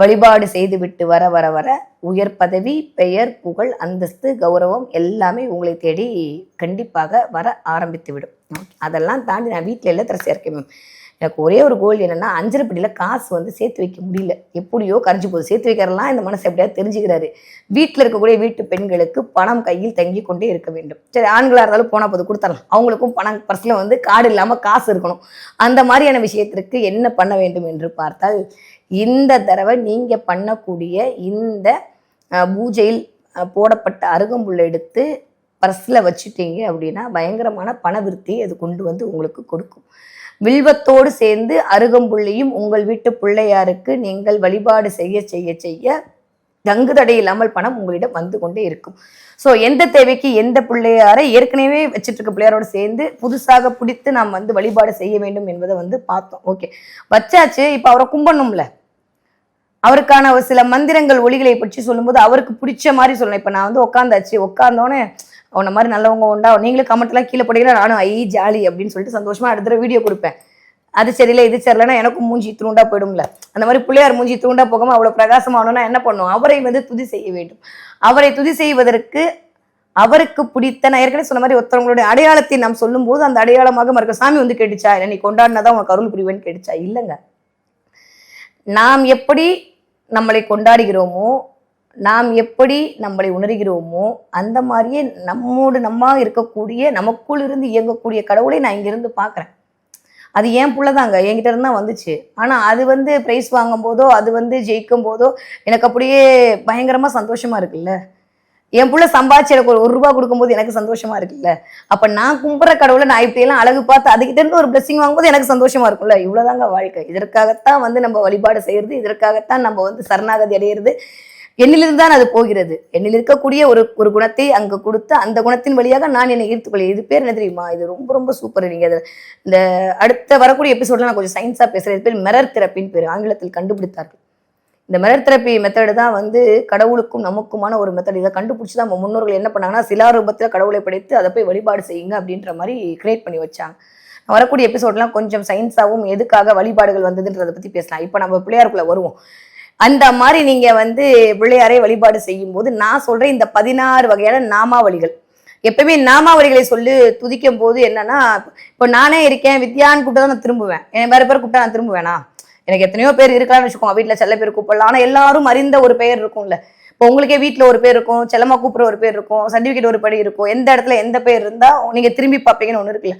[SPEAKER 2] வழிபாடு செய்துவிட்டு வர வர வர உயர் பதவி பெயர் புகழ் அந்தஸ்து கௌரவம் எல்லாமே உங்களை தேடி கண்டிப்பாக வர ஆரம்பித்து விடும் அதெல்லாம் தாண்டி நான் வீட்டில் எல்லாம் திரசியாக இருக்கேன் மேம் எனக்கு ஒரே ஒரு கோல் என்னென்னா அஞ்சரை காசு வந்து சேர்த்து வைக்க முடியல எப்படியோ கரைஞ்சி போகுது சேர்த்து வைக்கிறலாம் இந்த மனசு எப்படியாவது தெரிஞ்சுக்கிறாரு வீட்டில் இருக்கக்கூடிய வீட்டு பெண்களுக்கு பணம் கையில் தங்கி கொண்டே இருக்க வேண்டும் சரி ஆண்களாக இருந்தாலும் போனால் போது கொடுத்துடலாம் அவங்களுக்கும் பணம் பர்ஸில் வந்து காடு இல்லாமல் காசு இருக்கணும் அந்த மாதிரியான விஷயத்திற்கு என்ன பண்ண வேண்டும் என்று பார்த்தால் இந்த தடவை நீங்கள் பண்ணக்கூடிய இந்த பூஜையில் போடப்பட்ட அருகம்புல் எடுத்து பர்ஸில் வச்சுட்டீங்க அப்படின்னா பயங்கரமான பணவிருத்தி அது கொண்டு வந்து உங்களுக்கு கொடுக்கும் வில்வத்தோடு சேர்ந்து அருகம்புள்ளியும் உங்கள் வீட்டு பிள்ளையாருக்கு நீங்கள் வழிபாடு செய்ய செய்ய செய்ய தங்கு தடை இல்லாமல் பணம் உங்களிடம் வந்து கொண்டே இருக்கும் ஸோ எந்த தேவைக்கு எந்த பிள்ளையாரை ஏற்கனவே வச்சுட்டு இருக்க பிள்ளையாரோட சேர்ந்து புதுசாக பிடித்து நாம் வந்து வழிபாடு செய்ய வேண்டும் என்பதை வந்து பார்த்தோம் ஓகே வச்சாச்சு இப்போ அவரை கும்பணும்ல அவருக்கான ஒரு சில மந்திரங்கள் ஒளிகளை பற்றி சொல்லும்போது அவருக்கு பிடிச்ச மாதிரி சொல்லணும் இப்போ நான் வந்து உட்காந்தாச்சு உட்காந்தோன்னே அவனை மாதிரி நல்லவங்க உண்டா நீங்களும் கமெண்ட்லாம் கீழே போடுகிற நானும் ஐ ஜாலி அப்படின்னு சொல்லிட்டு சந்தோஷமா அடுத்த வீடியோ கொடுப்பேன் அது சரியில்லை இது சரியில்லைன்னா எனக்கும் மூஞ்சி தூண்டா போயிடும்ல அந்த மாதிரி பிள்ளையார் மூஞ்சி தூண்டா போகாமல் அவ்வளோ பிரகாசமானோன்னா என்ன பண்ணும் அவரை வந்து துதி செய்ய வேண்டும் அவரை துதி செய்வதற்கு அவருக்கு பிடித்த நான் ஏற்கனவே சொன்ன மாதிரி ஒருத்தவங்களுடைய அடையாளத்தை நாம் சொல்லும்போது அந்த அடையாளமாக மறுக்க சாமி வந்து கேட்டுச்சா இல்லை நீ கொண்டாடினா தான் உனக்கு அருள் புரிவேன்னு கேட்டுச்சா இல்லைங்க நாம் எப்படி நம்மளை கொண்டாடுகிறோமோ நாம் எப்படி நம்மளை உணர்கிறோமோ அந்த மாதிரியே நம்மோடு நம்ம இருக்கக்கூடிய நமக்குள் இருந்து இயங்கக்கூடிய கடவுளை நான் இங்கேருந்து பார்க்குறேன் அது ஏன் பிள்ளைதாங்க என்கிட்ட இருந்தால் தான் வந்துச்சு ஆனால் அது வந்து ப்ரைஸ் வாங்கும் போதோ அது வந்து ஜெயிக்கும் போதோ எனக்கு அப்படியே பயங்கரமாக சந்தோஷமாக இருக்குல்ல என் புள்ள சம்பாதிச்சு எனக்கு ஒரு ஒரு ரூபா கொடுக்கும்போது எனக்கு சந்தோஷமா இருக்குல்ல அப்ப நான் கும்புற கடவுளை நான் இப்படி எல்லாம் அழகு பார்த்து அதுக்கிட்ட இருந்து ஒரு பிளெஸிங் வாங்கும்போது எனக்கு சந்தோஷமா இருக்கும்ல இவ்வளவுதாங்க வாழ்க்கை இதற்காகத்தான் வந்து நம்ம வழிபாடு செய்யறது இதற்காகத்தான் நம்ம வந்து சரணாகதி அடையிறது என்னிலிருந்து தான் அது போகிறது என்னில் இருக்கக்கூடிய ஒரு ஒரு குணத்தை அங்கே கொடுத்து அந்த குணத்தின் வழியாக நான் என்னை ஈர்த்துக்கொள்ளேன் இது பேர் என்ன தெரியுமா இது ரொம்ப ரொம்ப சூப்பர் நீங்கள் அதில் இந்த அடுத்த வரக்கூடிய எபிசோட்ல நான் கொஞ்சம் சயின்ஸாக பேசுகிறேன் இது பேர் மெரர் தெரப்பின்னு பேர் ஆங்கிலத்தில் கண்டுபிடித்தார்கள் இந்த மிரர் தெரப்பி மெத்தடு தான் வந்து கடவுளுக்கும் நமக்குமான ஒரு மெத்தட் இதை கண்டுபிடிச்சி தான் முன்னோர்கள் என்ன பண்ணாங்கன்னா சிலாரூபத்தில் கடவுளை படைத்து அதை போய் வழிபாடு செய்யுங்க அப்படின்ற மாதிரி கிரியேட் பண்ணி வச்சாங்க வரக்கூடிய எபிசோட்லாம் கொஞ்சம் சயின்ஸாகவும் எதுக்காக வழிபாடுகள் வந்ததுன்றத பற்றி பேசலாம் இப்போ நம்ம பிள்ளையாருக்குள்ளே வருவோம் அந்த மாதிரி நீங்கள் வந்து பிள்ளையாரை வழிபாடு செய்யும்போது நான் சொல்கிறேன் இந்த பதினாறு வகையான நாமாவளிகள் எப்பவுமே நாமாவளிகளை சொல்லி துதிக்கும் போது என்னன்னா இப்போ நானே இருக்கேன் வித்யான்னு கூப்பிட்டு தான் நான் திரும்புவேன் வேறு பேர் கூப்பிட்டா நான் திரும்புவேனா எனக்கு எத்தனையோ பேர் இருக்கலாம்னு வச்சுக்கோங்க வீட்டில் செல்ல பேர் கூப்பிடலாம் ஆனால் எல்லாரும் அறிந்த ஒரு பேர் இருக்கும்ல இப்போ உங்களுக்கே வீட்டில் ஒரு பேர் இருக்கும் செல்லமா கூப்பிட்ற ஒரு பேர் இருக்கும் சர்டிஃபிகேட் ஒரு படி இருக்கும் எந்த இடத்துல எந்த பேர் இருந்தால் நீங்கள் திரும்பி பார்ப்பீங்கன்னு ஒன்று இருக்குல்ல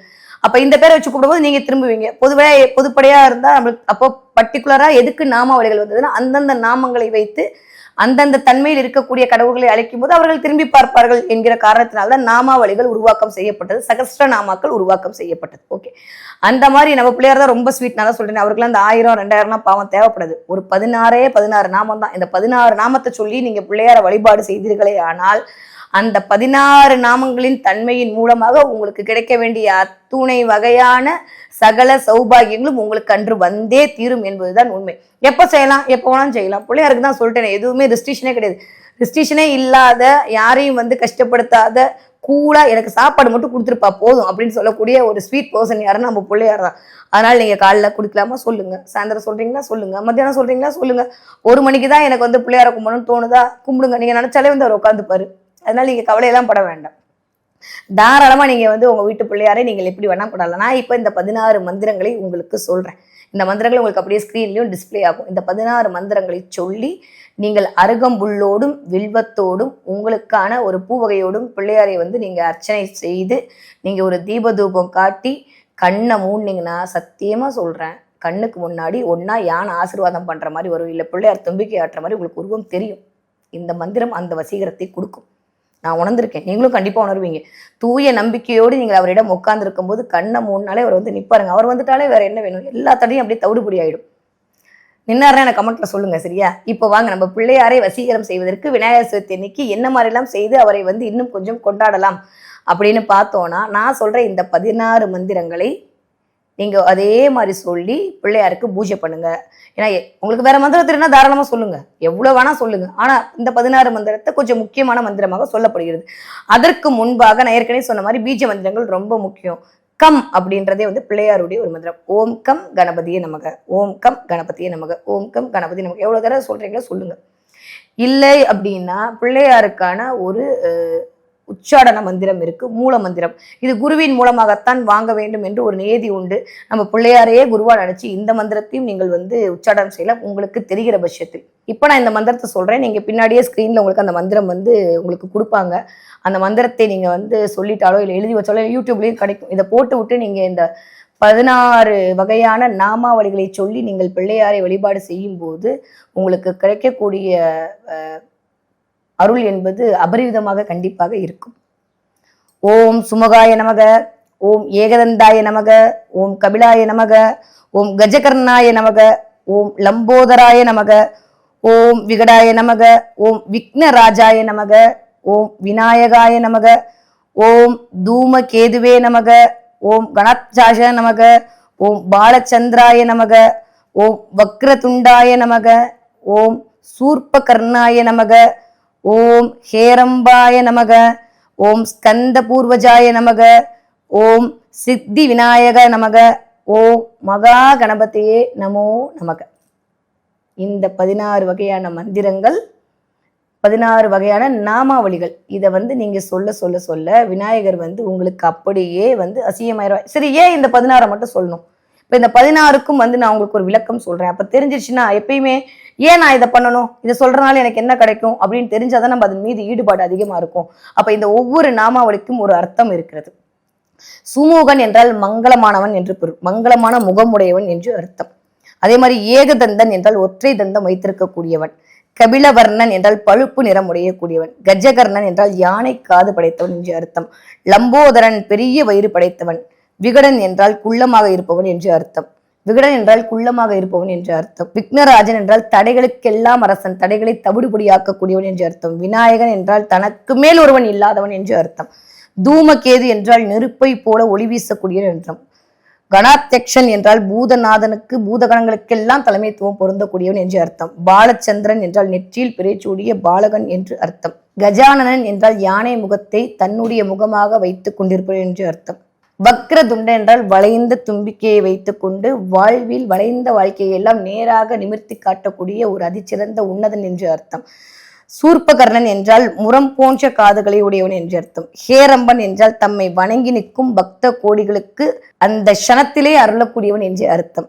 [SPEAKER 2] அப்ப இந்த பேரை வச்சு கூப்பிடும்போது நீங்க திரும்புவீங்க பொதுவாக பொதுப்படையா இருந்தா நம்மளுக்கு அப்போ பர்டிகுலரா எதுக்கு நாமாவளிகள் வந்ததுன்னா அந்தந்த நாமங்களை வைத்து அந்தந்த தன்மையில் இருக்கக்கூடிய கடவுள்களை அழைக்கும் போது அவர்கள் திரும்பி பார்ப்பார்கள் என்கிற காரணத்தினால்தான் நாமாவளிகள் உருவாக்கம் செய்யப்பட்டது சகஸ்ட நாமாக்கள் உருவாக்கம் செய்யப்பட்டது ஓகே அந்த மாதிரி நம்ம பிள்ளையார் தான் ரொம்ப ஸ்வீட் நான் தான் சொல்றேன் அவர்கள் அந்த ஆயிரம் ரெண்டாயிரம்லாம் பாவம் தேவைப்படுது ஒரு பதினாறே பதினாறு நாமம் தான் இந்த பதினாறு நாமத்தை சொல்லி நீங்க பிள்ளையார வழிபாடு செய்தீர்களே ஆனால் அந்த பதினாறு நாமங்களின் தன்மையின் மூலமாக உங்களுக்கு கிடைக்க வேண்டிய அத்துணை வகையான சகல சௌபாகியங்களும் உங்களுக்கு அன்று வந்தே தீரும் என்பதுதான் உண்மை எப்போ செய்யலாம் எப்போ வேணாலும் செய்யலாம் பிள்ளையாருக்கு தான் சொல்லிட்டேன் எதுவுமே ரிஸ்ட்ரிக்ஷனே கிடையாது ரிஸ்ட்ரிக்ஷனே இல்லாத யாரையும் வந்து கஷ்டப்படுத்தாத கூலாக எனக்கு சாப்பாடு மட்டும் கொடுத்துருப்பா போதும் அப்படின்னு சொல்லக்கூடிய ஒரு ஸ்வீட் பர்சன் யாரும் நம்ம பிள்ளையார் தான் அதனால் நீங்கள் காலைல கொடுக்கலாமா சொல்லுங்கள் சாயந்தரம் சொல்றீங்களா சொல்லுங்கள் மத்தியானம் சொல்றீங்களா சொல்லுங்கள் ஒரு மணிக்கு தான் எனக்கு வந்து பிள்ளையார கும்பணும்னு தோணுதா கும்பிடுங்க நீங்கள் நினச்சாலே வந்து அவர் உட்காந்துப்பாரு அதனால நீங்கள் கவலையெல்லாம் பட வேண்டாம் தாராளமாக நீங்கள் வந்து உங்கள் வீட்டு பிள்ளையாரே நீங்கள் எப்படி வேணால் கொண்டாடலாம் நான் இப்போ இந்த பதினாறு மந்திரங்களை உங்களுக்கு சொல்கிறேன் இந்த மந்திரங்கள் உங்களுக்கு அப்படியே ஸ்க்ரீன்லையும் டிஸ்பிளே ஆகும் இந்த பதினாறு மந்திரங்களை சொல்லி நீங்கள் அருகம்புல்லோடும் வில்வத்தோடும் உங்களுக்கான ஒரு பூவகையோடும் பிள்ளையாரை வந்து நீங்கள் அர்ச்சனை செய்து நீங்கள் ஒரு தீபதூபம் காட்டி கண்ணை மூடினீங்கன்னா சத்தியமாக சொல்கிறேன் கண்ணுக்கு முன்னாடி ஒன்றா யானை ஆசீர்வாதம் பண்ணுற மாதிரி வரும் இல்லை பிள்ளையார் தும்பிக்கை ஆட்டுற மாதிரி உங்களுக்கு உருவம் தெரியும் இந்த மந்திரம் அந்த வசீகரத்தை கொடுக்கும் நான் உணர்ந்திருக்கேன் நீங்களும் கண்டிப்பாக உணர்வீங்க தூய நம்பிக்கையோடு நீங்கள் அவரிடம் உட்காந்துருக்கும் போது கண்ணை மூணுனாலே அவர் வந்து நிற்பாருங்க அவர் வந்துட்டாலே வேறு என்ன வேணும் எல்லாத்தடையும் அப்படியே தவிடுபடி ஆகிடும் நின்னாருன்னா எனக்கு கமெண்ட்ல சொல்லுங்க சரியா இப்போ வாங்க நம்ம பிள்ளையாரை வசீகரம் செய்வதற்கு விநாயகர் சதுர்த்தி இன்னைக்கு என்ன மாதிரிலாம் செய்து அவரை வந்து இன்னும் கொஞ்சம் கொண்டாடலாம் அப்படின்னு பார்த்தோன்னா நான் சொல்கிற இந்த பதினாறு மந்திரங்களை நீங்கள் அதே மாதிரி சொல்லி பிள்ளையாருக்கு பூஜை பண்ணுங்கள் ஏன்னா உங்களுக்கு வேறு மந்திரம் தெரியும்னா தாராளமாக சொல்லுங்கள் எவ்வளோ வேணால் சொல்லுங்கள் ஆனால் இந்த பதினாறு மந்திரத்தை கொஞ்சம் முக்கியமான மந்திரமாக சொல்லப்படுகிறது அதற்கு முன்பாக நான் ஏற்கனவே சொன்ன மாதிரி பீஜ மந்திரங்கள் ரொம்ப முக்கியம் கம் அப்படின்றதே வந்து பிள்ளையாருடைய ஒரு மந்திரம் ஓம் கம் கணபதியே நமக ஓம் கம் கணபதியே நமக ஓம் கம் கணபதி நமக்கு எவ்வளோ தடவை சொல்றீங்களோ சொல்லுங்கள் இல்லை அப்படின்னா பிள்ளையாருக்கான ஒரு உச்சாடன மந்திரம் இருக்கு மூல மந்திரம் இது குருவின் மூலமாகத்தான் வாங்க வேண்டும் என்று ஒரு நியதி உண்டு நம்ம பிள்ளையாரையே குருவா நினைச்சு இந்த மந்திரத்தையும் நீங்கள் வந்து உச்சாடனம் செய்யலாம் உங்களுக்கு தெரிகிற பட்சத்தில் இப்போ நான் இந்த மந்திரத்தை சொல்றேன் நீங்க பின்னாடியே ஸ்கிரீன்ல உங்களுக்கு அந்த மந்திரம் வந்து உங்களுக்கு கொடுப்பாங்க அந்த மந்திரத்தை நீங்க வந்து சொல்லிட்டாலோ இல்லை எழுதி வச்சாலோ யூடியூப்லயும் கிடைக்கும் இதை போட்டு விட்டு நீங்க இந்த பதினாறு வகையான நாமாவளிகளை சொல்லி நீங்கள் பிள்ளையாரை வழிபாடு செய்யும் போது உங்களுக்கு கிடைக்கக்கூடிய அருள் என்பது அபரிவிதமாக கண்டிப்பாக இருக்கும் ஓம் சுமகாய நமக ஓம் ஏகதந்தாய நமக ஓம் கபிலாய நமக ஓம் கஜகர்ணாய நமக ஓம் லம்போதராய நமக ஓம் விகடாய நமக ஓம் விக்னராஜாய நமக ஓம் விநாயகாய நமக ஓம் தூமகேதுவே நமக ஓம் கணச்சாஷ நமக ஓம் பாலச்சந்திராய நமக ஓம் வக்ரதுண்டாய நமக ஓம் சூர்பகர்ணாய நமக ஓம் ஹேரம்பாய நமக ஓம் ஸ்கந்த பூர்வஜாய நமக ஓம் சித்தி விநாயக நமக ஓம் மகா கணபதியே நமோ நமக இந்த பதினாறு வகையான மந்திரங்கள் பதினாறு வகையான நாமாவளிகள் இதை வந்து நீங்கள் சொல்ல சொல்ல சொல்ல விநாயகர் வந்து உங்களுக்கு அப்படியே வந்து அசியமாயிரம் சரி ஏன் இந்த பதினாறை மட்டும் சொல்லணும் இப்போ இந்த பதினாறுக்கும் வந்து நான் உங்களுக்கு ஒரு விளக்கம் சொல்கிறேன் அப்போ தெரிஞ்சிருச்சுன்னா எப்பயுமே ஏன் நான் இதை பண்ணணும் இதை சொல்கிறனால எனக்கு என்ன கிடைக்கும் அப்படின்னு தெரிஞ்சாதான் நம்ம அதன் மீது ஈடுபாடு அதிகமாக இருக்கும் அப்போ இந்த ஒவ்வொரு நாமாவளிக்கும் ஒரு அர்த்தம் இருக்கிறது சுமூகன் என்றால் மங்களமானவன் என்று பொருள் மங்களமான முகமுடையவன் என்று அர்த்தம் அதே மாதிரி ஏகதந்தன் என்றால் ஒற்றை தந்தம் வைத்திருக்கக்கூடியவன் கபிலவர்ணன் என்றால் பழுப்பு நிறம் உடையக்கூடியவன் கஜகர்ணன் என்றால் யானை காது படைத்தவன் என்று அர்த்தம் லம்போதரன் பெரிய வயிறு படைத்தவன் விகடன் என்றால் குள்ளமாக இருப்பவன் என்று அர்த்தம் விகடன் என்றால் குள்ளமாக இருப்பவன் என்று அர்த்தம் விக்னராஜன் என்றால் தடைகளுக்கெல்லாம் அரசன் தடைகளை தவிடுபடியாக்கக்கூடியவன் என்று அர்த்தம் விநாயகன் என்றால் தனக்கு மேல் ஒருவன் இல்லாதவன் என்று அர்த்தம் தூமகேது என்றால் நெருப்பை போல ஒளி வீசக்கூடியவன் என்றும் கணாத்தியக்ஷன் என்றால் பூதநாதனுக்கு பூதகணங்களுக்கெல்லாம் தலைமைத்துவம் பொருந்தக்கூடியவன் என்று அர்த்தம் பாலச்சந்திரன் என்றால் நெற்றியில் பிறைச்சூடிய பாலகன் என்று அர்த்தம் கஜானனன் என்றால் யானை முகத்தை தன்னுடைய முகமாக வைத்துக் கொண்டிருப்பவன் என்று அர்த்தம் வக்ர துண்டு என்றால் வளைந்த தும்பிக்கையை வைத்துக்கொண்டு வாழ்வில் வளைந்த வாழ்க்கையை எல்லாம் நேராக நிமிர்த்தி காட்டக்கூடிய ஒரு அதிச்சிறந்த உன்னதன் என்று அர்த்தம் சூர்பகர்ணன் என்றால் முரம் போன்ற காதுகளை உடையவன் என்று அர்த்தம் ஹேரம்பன் என்றால் தம்மை வணங்கி நிற்கும் பக்த கோடிகளுக்கு அந்த க்ஷணத்திலே அருளக்கூடியவன் என்று அர்த்தம்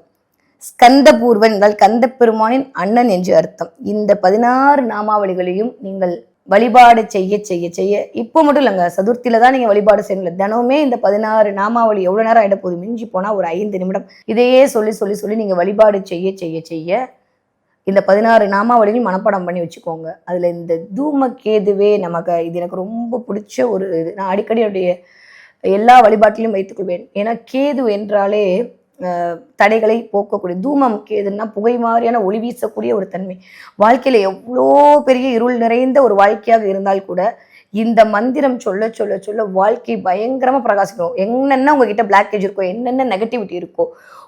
[SPEAKER 2] ஸ்கந்த பூர்வன் என்றால் கந்த பெருமானின் அண்ணன் என்று அர்த்தம் இந்த பதினாறு நாமாவளிகளையும் நீங்கள் வழிபாடு செய்ய செய்ய செய்ய இப்போ மட்டும் இல்லைங்க சதுர்த்தியில தான் நீங்கள் வழிபாடு செய்யல தினமுமே இந்த பதினாறு நாமாவளி எவ்வளோ நேரம் ஆகிட போகுது மிஞ்சி போனால் ஒரு ஐந்து நிமிடம் இதையே சொல்லி சொல்லி சொல்லி நீங்கள் வழிபாடு செய்ய செய்ய செய்ய இந்த பதினாறு நாமாவளியும் மனப்பாடம் பண்ணி வச்சுக்கோங்க அதில் இந்த தூமக்கேதுவே நமக்கு இது எனக்கு ரொம்ப பிடிச்ச ஒரு இது நான் அடிக்கடி என்னுடைய எல்லா வழிபாட்டிலையும் வைத்துக்கொள்வேன் ஏன்னா கேது என்றாலே தடைகளை போக்கக்கூடிய தூமம் கேதுன்னா புகை மாதிரியான ஒளி வீசக்கூடிய ஒரு தன்மை வாழ்க்கையில் எவ்வளோ பெரிய இருள் நிறைந்த ஒரு வாழ்க்கையாக இருந்தால் கூட இந்த மந்திரம் சொல்ல சொல்ல சொல்ல வாழ்க்கை பயங்கரமாக பிரகாசிக்கும் என்னென்ன உங்ககிட்ட பிளாக்கேஜ் இருக்கோ என்னென்ன நெகட்டிவிட்டி இருக்கோ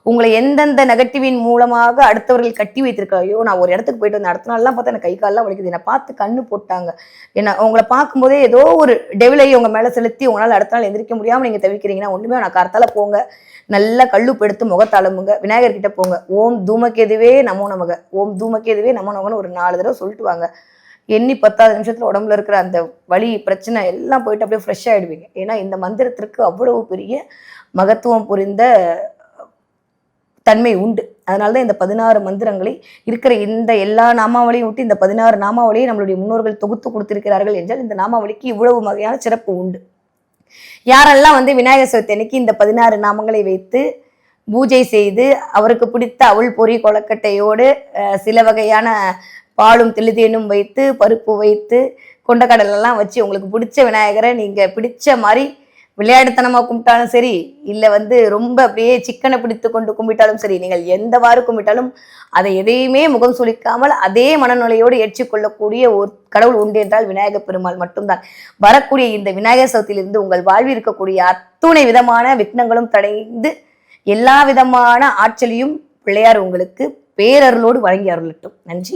[SPEAKER 2] உங்களை எந்தெந்த நெகட்டிவின் மூலமாக அடுத்தவர்கள் கட்டி வைத்திருக்காயோ நான் ஒரு இடத்துக்கு போயிட்டு வந்தேன் அடுத்த நாள்லாம் பார்த்தா எனக்கு கை காலெலாம் வலிக்குது என்னை பார்த்து கண்ணு போட்டாங்க என்ன உங்களை பார்க்கும்போதே ஏதோ ஒரு டெவிலை உங்கள் மேலே செலுத்தி உங்களால் அடுத்த நாள் எந்திரிக்க முடியாமல் நீங்கள் தவிக்கிறீங்கன்னா ஒன்றுமே நான் கரத்தால் போங்க நல்லா கல்லுப்பு எடுத்து முகத்தாளமுங்க விநாயகர்கிட்ட போங்க ஓம் தூமக்கேதுவே நமோ நமக ஓம் தூமக்கேதுவே நமோ நமகன்னு ஒரு நாலு தடவை சொல்லிட்டு வாங்க எண்ணி பத்தாவது நிமிஷத்தில் உடம்புல இருக்கிற அந்த வழி பிரச்சனை எல்லாம் போயிட்டு அப்படியே ஃப்ரெஷ் ஆகிடுவீங்க ஏன்னா இந்த மந்திரத்திற்கு அவ்வளவு பெரிய மகத்துவம் புரிந்த தன்மை உண்டு அதனால தான் இந்த பதினாறு மந்திரங்களை இருக்கிற இந்த எல்லா நாமாவளியும் விட்டு இந்த பதினாறு நாமாவளியை நம்மளுடைய முன்னோர்கள் தொகுத்து கொடுத்திருக்கிறார்கள் என்றால் இந்த நாமாவளிக்கு இவ்வளவு வகையான சிறப்பு உண்டு யாரெல்லாம் வந்து விநாயகர் சதுர்த்தி அன்னைக்கு இந்த பதினாறு நாமங்களை வைத்து பூஜை செய்து அவருக்கு பிடித்த அவள் பொறி கொலக்கட்டையோடு சில வகையான பாலும் தெளிதேனும் வைத்து பருப்பு வைத்து கொண்டக்கடலெல்லாம் வச்சு உங்களுக்கு பிடிச்ச விநாயகரை நீங்கள் பிடிச்ச மாதிரி விளையாட்டுத்தனமாக கும்பிட்டாலும் சரி இல்லை வந்து ரொம்ப அப்படியே சிக்கனை பிடித்து கொண்டு கும்பிட்டாலும் சரி நீங்கள் எந்தவாறு கும்பிட்டாலும் அதை எதையுமே முகம் சுளிக்காமல் அதே மனநிலையோடு ஏற்றுக்கொள்ளக்கூடிய ஒரு கடவுள் உண்டு என்றால் விநாயகர் பெருமாள் மட்டும்தான் வரக்கூடிய இந்த விநாயகர் சதுர்த்தியிலிருந்து உங்கள் வாழ்வில் இருக்கக்கூடிய அத்துணை விதமான விக்னங்களும் தடைந்து எல்லா விதமான ஆற்றலையும் பிள்ளையார் உங்களுக்கு பேரருளோடு வழங்கி அருளட்டும் நன்றி